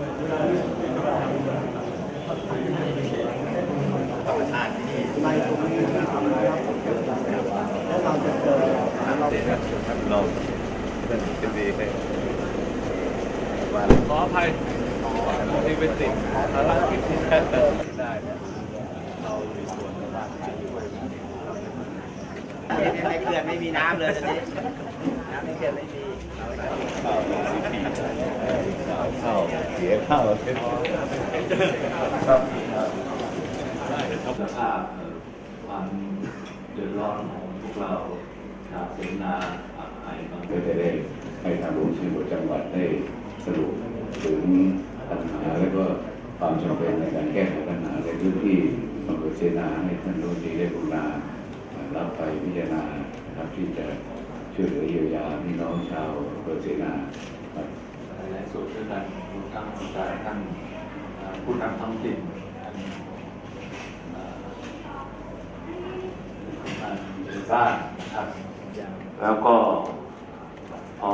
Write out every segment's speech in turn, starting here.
เราเป็นเป็นดีเลยว่าขออภัยที่เป็นติดภารกิจที่ได้ได้เรามีส่วนในการช่วยในเขื่อนไม่มีน้ำเลยตอนนี้น้ำในเขื่อนไม่มีข้าวสีผี สียข้าวเป็นครับสภาพความเดือดร้อนของพวกเราชาวเสนาอับไอบางก็จะได้ให้ทางโรงพยาบาลจังหวัดได้สรุปถึงปัญหาและก็ความจำเป็นในการแก้ไขปัญหาในพื้นที่อำเภอเสนาให้ท่านรัฐมนตรีได้กรุณารับไปพิจารณาครับที่จะช่วยเหลือเยียวยาพี่น้องชาวเสนา ลายส่วนด้วยกันรวมทั้งจากท่านผู้นำท้องถิ่นท่านผู้นำหมู่บ้านนะครับ แล้วก็พอ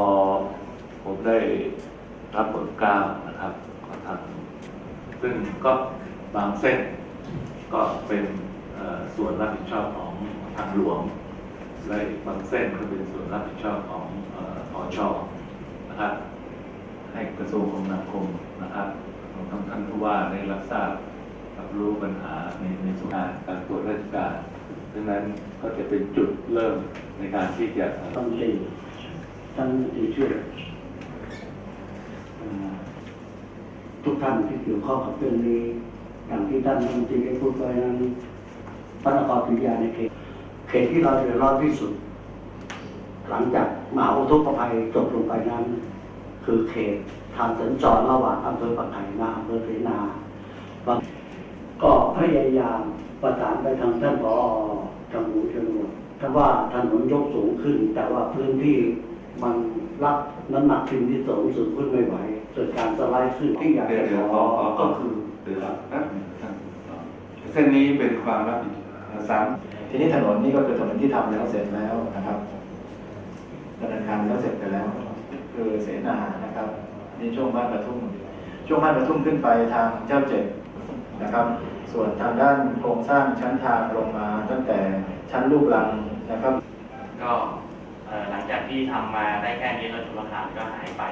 ผมได้รับบทกล้าวนะครับก็ทำซึ่งก็บางเส้นก็เป็นส่วนรับผิดชอบของทางหลวงและบางเส้นก็เป็นส่วนรับผิดชอบของอ่ออชนะครับ ระทรวงคมนาคมนะครับรวมทั้งท่านผู้ว่าได้รับทราบรับรู้ปัญหาในในส่วนงานการตรวจราชการดังนั้นก็จะเป็นจุดเริ่มในการที่จะท่านตีท่านตีช่วยเอ่อทุกท่านที่เกี่ยวข้องกับเรื่องนี้อย่างที่ท่านรัฐมนตรีได้พูดไว้นั้นพระนครศรีอยุธยาในเขตเขตที่เราเดือดร้อนที่สุด หลังจากมหาอุทกภัยจบลงไปนั้น คือเขตทางสัญจรระหว่างอำเภอปากไห่นาอำเภอเสนาก็พยายามประสานไปทางท่านผอทางหมู่จังหวัดถ้าว่าถนนยกสูงขึ้น แต่ว่าพื้นที่มันรับน้ำหนักสิ่งที่สูงสูงขึ้นไม่ไหวเกิดการสไลด์ขึ้นที่อยากเดียวจะขอก็คือเดี๋ยวแป๊บหนึงท่านเส้นนี้เป็นความรับผิดสามทีนี้ถนนนี่ก็คือถนนที่ทำแล้วเสร็จแล้วนะครับดำเนินการแล้วเสร็จไปแล้ว คือเสนานะครับนี่ช่วงบ้านประทุ่มช่วงบ้านประทุ่มขึ้นไปทางเจ้าเจ็ดนะครับ ส่วนทางด้านโครงสร้างชั้นทางลงมาตั้งแต่ชั้นรูปรังนะครับ ก็หลังจากที่ทำมาได้แค่นี้แล้วชุลคารก็หายไป